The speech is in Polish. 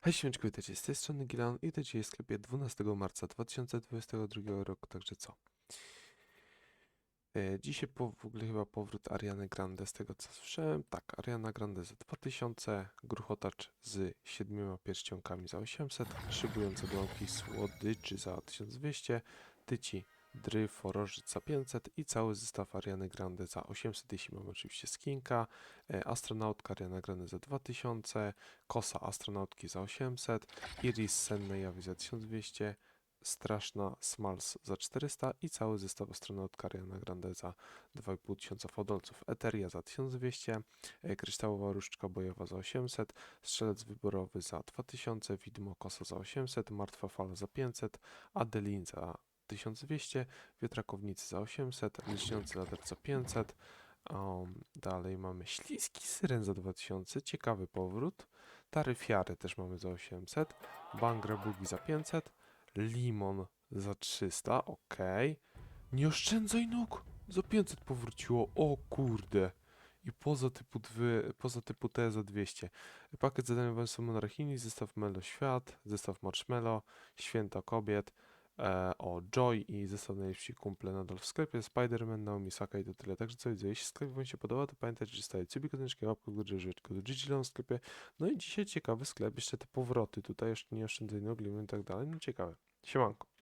Hej, siemeczko, witajcie, z tej strony Gilan i dzisiaj jest sklepie 12 marca 2022 roku, także co? E, dzisiaj po, w ogóle chyba powrót Ariany Grande, z tego co słyszałem, tak, Ariana Grande za 2000, gruchotacz z siedmioma pierścionkami za 800, szybujące dołki słodyczy za 1200, tyci dryf, orożyc za 500 i cały zestaw Ariany Grande za 800, jeśli mamy oczywiście skinka, e, astronautka Ariana Grande za 2000, kosa astronautki za 800, iris sennej jawy za 1200, straszna smalls za 400 i cały zestaw astronautka Ariana Grande za 2500 fodolców, eteria za 1200, e, kryształowa różdżka bojowa za 800, strzelec wyborowy za 2000, widmo kosa za 800, martwa fala za 500, adelin za 1200, wiatrakownicy za 800, lśniący lader za 500, um, dalej mamy śliski syren za 2000, ciekawy powrót, taryfiary też mamy za 800, bangra bugi za 500, limon za 300, ok, nie oszczędzaj nóg, za 500 powróciło, o kurde. I poza typu, dwy, poza typu T za 200. Pakiet zadaniowy są monarchini, zestaw Melo Świat, zestaw Marshmallow, Święta Kobiet, o Joy i zestaw najlepsi kumple nadal w sklepie, Spider-Man, Naomi Saka i to tyle. Także co widzę, jeśli sklep wam się podoba, to pamiętajcie, że staje sobie koteczki, łapkę w górę, rzeczkę do Gigilon w sklepie. No i dzisiaj ciekawy sklep, jeszcze te powroty tutaj, jeszcze nie oszczędzaj nóg, limon i tak dalej, no ciekawe. Siemanko.